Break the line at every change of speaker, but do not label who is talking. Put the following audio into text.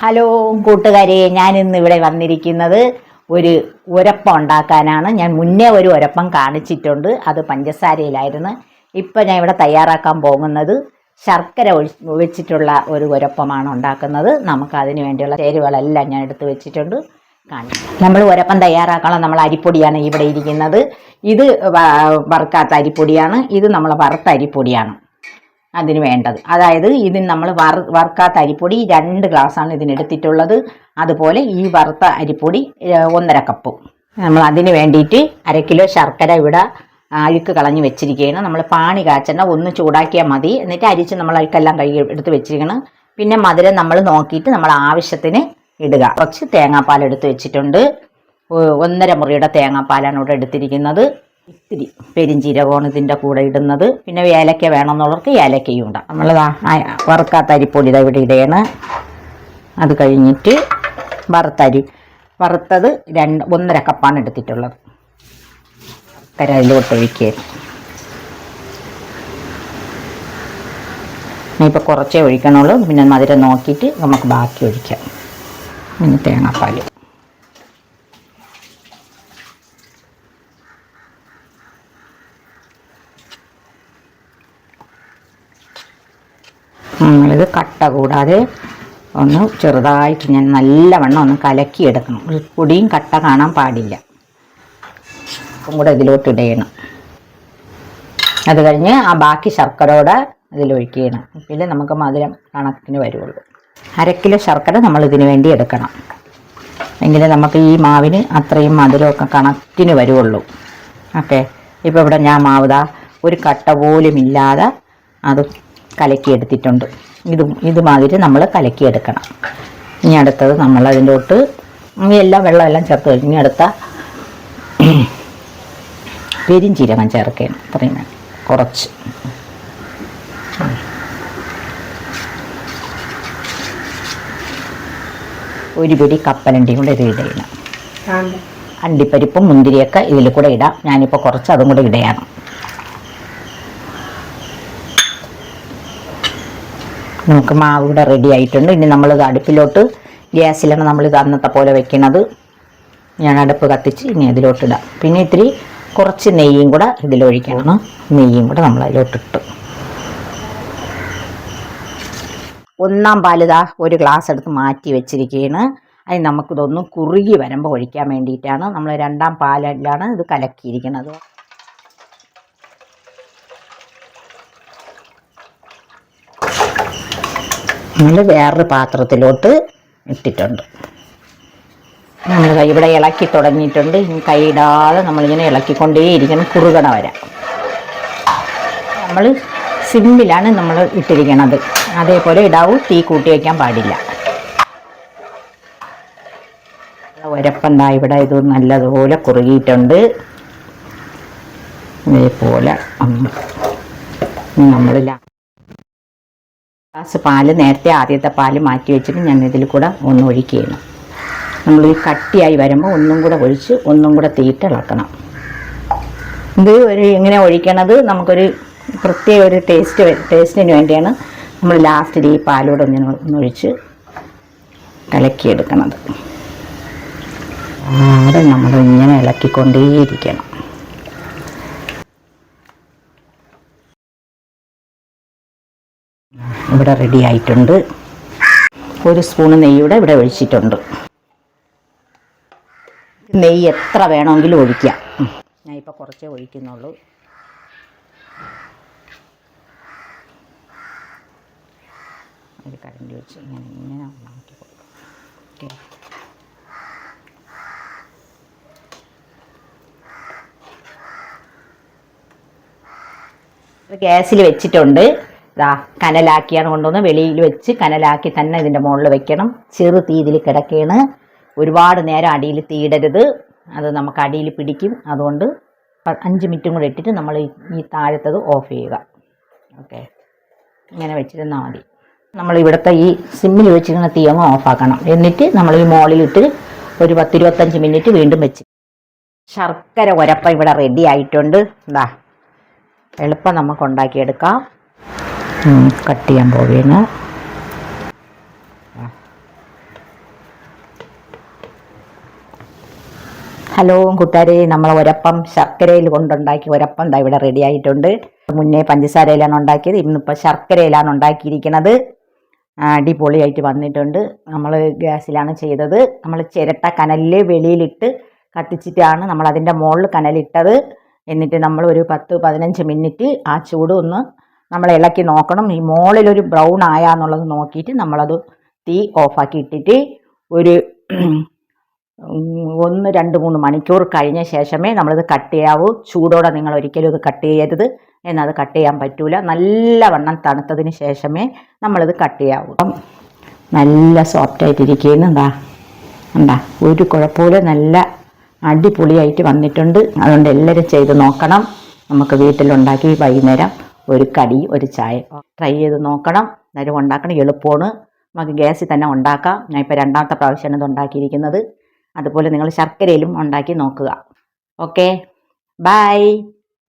Hello കൂട്ടുകാരെ ഞാൻ ഇന്ന് ഇവിടെ വന്നിരിക്കുന്നത് ഒരു ഉരപ്പം ഉണ്ടാക്കാനാണ്. ഞാൻ മുന്നേ ഒരു ഉരപ്പം കാണിച്ചിട്ടുണ്ട്. അത് പഞ്ചസാരയിലായിരുന്നു. ഇപ്പം ഞാൻ ഇവിടെ തയ്യാറാക്കാൻ പോകുന്നത് ശർക്കര ഒഴി വെച്ചിട്ടുള്ള ഒരു ഉരപ്പമാണ് ഉണ്ടാക്കുന്നത്. നമുക്ക് അതിന് വേണ്ടിയുള്ള ചേരുവകളെല്ലാം ഞാൻ എടുത്ത് വെച്ചിട്ടുണ്ട്. കാണിക്കാം. നമ്മൾ ഉരപ്പം തയ്യാറാക്കാനുള്ള നമ്മൾ അരിപ്പൊടിയാണ് ഇവിടെ ഇരിക്കുന്നത്. ഇത് വറുക്കാത്ത അരിപ്പൊടിയാണ്. ഇത് നമ്മൾ വറുത്ത അരിപ്പൊടിയാണ്. അതിന് വേണ്ടത്. അതായത് ഇതിന് നമ്മൾ വറു വറുക്കാത്ത അരിപ്പൊടി രണ്ട് ഗ്ലാസ്സാണ് ഇതിനെടുത്തിട്ടുള്ളത് അതുപോലെ ഈ വറുത്ത അരിപ്പൊടി ഒന്നര കപ്പ്. നമ്മൾ അതിന് വേണ്ടിയിട്ട് അര കിലോ ശർക്കര ഇവിടെ അഴുക്ക് കളഞ്ഞ് വെച്ചിരിക്കുകയാണ്. നമ്മൾ പാണി കാച്ചെണ്ണ ഒന്ന് ചൂടാക്കിയാൽ മതി. എന്നിട്ട് അരിച്ച് നമ്മൾ അഴുക്കെല്ലാം കഴുകി എടുത്ത് വെച്ചിരിക്കണം. പിന്നെ മധുരം നമ്മൾ നോക്കിയിട്ട് നമ്മൾ ആവശ്യത്തിന് ഇടുക. കുറച്ച് തേങ്ങാപ്പാൽ എടുത്ത് വെച്ചിട്ടുണ്ട്. ഒന്നര മുറിയുടെ തേങ്ങാപ്പാലാണ് ഇവിടെ എടുത്തിരിക്കുന്നത്. ഇത്തിരി പെരിഞ്ചീരകമാണ് ഇതിന്റെ കൂടെ ഇടുന്നത്. പിന്നെ ഏലക്ക വേണമെന്നുള്ളവർക്ക് ഏലക്കയും ഉണ്ട് നമ്മൾ വറുക്കാത്ത അരിപ്പൊടി ഇതാ ഇവിടെ ഇടയാണ്. അത് കഴിഞ്ഞിട്ട് വറുത്തരി. വറുത്തത് രണ്ട് ഒന്നര കപ്പാണ് എടുത്തിട്ടുള്ളത്. കര അതിലോട്ട് ഒഴിക്കുക. ഇനിയിപ്പോൾ കുറച്ചേ ഒഴിക്കണുള്ളൂ. പിന്നെ മധുരം നോക്കിയിട്ട് നമുക്ക് ബാക്കി ഒഴിക്കാം. പിന്നെ തേങ്ങാപ്പാൽ നമ്മളിത് കട്ട കൂടാതെ ഒന്ന് ചെറുതായിട്ട് ഞാൻ നല്ലവണ്ണം ഒന്ന് കലക്കിയെടുക്കണം. ഒരു പൊടിയും കട്ട കാണാൻ പാടില്ല. അപ്പം കൂടെ ഇതിലോട്ട് ഇടയണം അത് കഴിഞ്ഞ് ആ ബാക്കി ശർക്കരയോടെ ഇതിലൊഴിക്കണം പിന്നെ നമുക്ക് മധുരം കണക്കിന് വരുള്ളൂ. അര കിലോ ശർക്കര നമ്മൾ ഇതിന് വേണ്ടി എടുക്കണം. എങ്കിലേ നമുക്ക് ഈ മാവിന് അത്രയും മധുരമൊക്കെ കണക്കിന് വരുള്ളൂ. ഓക്കെ. ഇപ്പോൾ ഇവിടെ ഞാൻ മാവുതാ ഒരു കട്ട പോലും ഇല്ലാതെ അത് കലക്കിയെടുത്തിട്ടുണ്ട്. ഇത് ഇതുമാതിരി നമ്മൾ കലക്കിയെടുക്കണം. ഇനി അടുത്തത് നമ്മൾ അതിന്റെ തൊട്ട് ഇനി എല്ലാം വെള്ളമെല്ലാം ചേർത്ത് കഴിഞ്ഞ് ഇനി അടുത്ത പെരിഞ്ചീരകം ചേർക്കണം. അത്രയും വേണം. കുറച്ച്. ഒരു പിടി കപ്പലണ്ടിയും കൂടെ ഇത് ഇടയണം അണ്ടിപ്പരിപ്പും മുന്തിരിയൊക്കെ ഇതിൽ കൂടെ ഇടാം. ഞാനിപ്പോൾ കുറച്ച് അതും കൂടെ ഇടയാണ് നമുക്ക് മാവ് ഇവിടെ റെഡി ആയിട്ടുണ്ട്. ഇനി നമ്മളിത് അടുപ്പിലോട്ട് ഗ്യാസിലാണ് ഇത് അന്നത്തെ പോലെ വെക്കണത്. ഞാൻ അടുപ്പ് കത്തിച്ച് ഇനി അതിലോട്ടിടാം പിന്നെ ഇത്തിരി കുറച്ച് നെയ്യും കൂടെ ഇതിലൊഴിക്കണം. നെയ്യും കൂടെ നമ്മൾ അതിലോട്ടിട്ട്. ഒന്നാം പാലിതാ ഒരു ഗ്ലാസ് എടുത്ത് മാറ്റി വെച്ചിരിക്കുകയാണ്. അതിന് നമുക്കിതൊന്ന് കുറുകി വരുമ്പോൾ ഒഴിക്കാൻ വേണ്ടിയിട്ടാണ്. നമ്മൾ രണ്ടാം പാലിലാണ് ഇത് കലക്കിയിരിക്കുന്നത്. നമ്മൾ വേറൊരു പാത്രത്തിലോട്ട് ഇട്ടിട്ടുണ്ട്. നമ്മൾ ഇവിടെ ഇളക്കി തുടങ്ങിയിട്ടുണ്ട്. കൈയിടാതെ നമ്മളിങ്ങനെ ഇളക്കിക്കൊണ്ടേയിരിക്കണം കുറുകണ വരാം. നമ്മൾ സിമ്മിലാണ് നമ്മൾ ഇട്ടിരിക്കണത്. അതേപോലെ ഇടാവൂ തീ കൂട്ടി വയ്ക്കാൻ പാടില്ല. ഒരപ്പന്താ ഇവിടെ ഇത് നല്ലതുപോലെ കുറുകിയിട്ടുണ്ട്. ഇതേപോലെ നമ്മൾ ഗ്ലാസ് പാൽ നേരത്തെ ആദ്യത്തെ പാൽ മാറ്റി വെച്ചിട്ട് ഞാൻ ഇതിൽ കൂടെ ഒന്ന് ഒഴിക്കുകയാണ്. നമ്മൾ ഈ കട്ടിയായി വരുമ്പോൾ ഒന്നും കൂടെ ഒഴിച്ച് ഒന്നും കൂടെ തീയിട്ട് ഇളക്കണം. ഇത് ഒരു ഇങ്ങനെ ഒഴിക്കണത്? നമുക്കൊരു പ്രത്യേക ഒരു ടേസ്റ്റ് ടേസ്റ്റിന് വേണ്ടിയാണ് നമ്മൾ ലാസ്റ്റിൽ ഈ പാലൂടെ ഒന്ന് ഒന്നൊഴിച്ച് കലക്കിയെടുക്കണത്. ആടെ നമ്മൾ ഇങ്ങനെ ഇളക്കിക്കൊണ്ടേയിരിക്കണം. ഇവിടെ റെഡി ആയിട്ടുണ്ട്. ഒരു സ്പൂണ് നെയ്യൂടെ ഇവിടെ ഒഴിച്ചിട്ടുണ്ട്. നെയ്യ് എത്ര വേണമെങ്കിലും ഒഴിക്കാം. ഞാൻ ഇപ്പോൾ കുറച്ചേ ഒഴിക്കുന്നുള്ളൂ. ഒരു കരണ്ടി വെച്ച് ഇങ്ങനെ ഇങ്ങനെ മാറ്റി ഓക്കെ ഗ്യാസിൽ വെച്ചിട്ടുണ്ട്. ഇതാ കനലാക്കിയാണ് കൊണ്ടുവന്ന് വെളിയിൽ വെച്ച് കനലാക്കി തന്നെ ഇതിന്റെ മുകളിൽ വെക്കണം. ചെറു തീതിൽ കിടക്കുകയാണ് ഒരുപാട് നേരം അടിയിൽ തീടരുത്. അത് നമുക്ക് അടിയിൽ പിടിക്കും. അതുകൊണ്ട് അഞ്ച് മിനിറ്റും കൂടെ ഇട്ടിട്ട് നമ്മൾ ഈ- താഴത്തത് ഓഫ് ചെയ്യുക. ഓക്കെ ഇങ്ങനെ വെച്ചിരുന്നാൽ മതി. നമ്മൾ ഇവിടുത്തെ ഈ സിമ്മിൽ വെച്ചിരിക്കുന്ന തീ അങ്ങ് ഓഫാക്കണം എന്നിട്ട് നമ്മൾ ഈ മുകളിലിട്ട് ഒരു പത്തിരുപത്തഞ്ച് മിനിറ്റ് വീണ്ടും വെച്ച്. ശർക്കര ഉരപ്പം ഇവിടെ റെഡി ആയിട്ടുണ്ട്. എന്താ എളുപ്പം നമുക്ക് ഉണ്ടാക്കിയെടുക്കാം. കട്ട് ചെയ്യാൻ പോവുകയാണ്. ഹലോ കൂട്ടുകാരെ നമ്മൾ ഒരപ്പം ശർക്കരയിൽ കൊണ്ടുണ്ടാക്കിയ ഒരപ്പം എന്താ ഇവിടെ റെഡി ആയിട്ടുണ്ട്. മുന്നേ പഞ്ചസാരയിലാണ് ഉണ്ടാക്കിയത് ഇന്നിപ്പോൾ ശർക്കരയിലാണ് ഉണ്ടാക്കിയിരിക്കുന്നത്. അടിപൊളിയായിട്ട് വന്നിട്ടുണ്ട്. നമ്മൾ ഗ്യാസിലാണ് ചെയ്തത്. നമ്മൾ ചിരട്ട കനലിൽ വെളിയിലിട്ട് കത്തിച്ചിട്ടാണ് നമ്മൾ അതിന്റെ മുകളിൽ കനലിട്ടത്. എന്നിട്ട് നമ്മൾ ഒരു പത്ത് പതിനഞ്ച് മിനിറ്റ് ആ ചൂട് ഒന്ന് നമ്മൾ ഇളക്കി നോക്കണം. ഈ മുകളിലൊരു ബ്രൗൺ ആയാന്നുള്ളത് നോക്കിയിട്ട് നമ്മളത് തീ ഓഫാക്കി ഇട്ടിട്ട് ഒരു ഒന്ന് രണ്ട് മൂന്ന് മണിക്കൂർ കഴിഞ്ഞ ശേഷമേ നമ്മളിത് കട്ട് ചെയ്യാവൂ. ചൂടോടെ നിങ്ങൾ ഒരിക്കലും ഇത് കട്ട് ചെയ്യരുത്. എന്നത് കട്ട് ചെയ്യാൻ പറ്റൂല. നല്ലവണ്ണം തണുത്തതിന് ശേഷമേ നമ്മളിത് കട്ട് ചെയ്യാവൂ. അപ്പം നല്ല സോഫ്റ്റ് ആയിട്ടിരിക്കുന്നുണ്ടാ എന്താ? ഒരു കുഴപ്പമില്ല. നല്ല അടിപൊളിയായിട്ട് വന്നിട്ടുണ്ട്. അതുകൊണ്ട് എല്ലാവരും ചെയ്ത് നോക്കണം. നമുക്ക് വീട്ടിലുണ്ടാക്കി വൈകുന്നേരം. ഒരു കടി ഒരു ചായ. ട്രൈ ചെയ്ത് നോക്കണം. നേരം ഉണ്ടാക്കണം. എളുപ്പമാണ് നമുക്ക് ഗ്യാസിൽ തന്നെ ഉണ്ടാക്കാം. ഞാൻ ഇപ്പോൾ രണ്ടാമത്തെ പ്രാവശ്യമാണ് ഇത് ഉണ്ടാക്കിയിരിക്കുന്നത്. അതുപോലെ നിങ്ങൾ ശർക്കരയിലും ഉണ്ടാക്കി നോക്കുക. Okay bye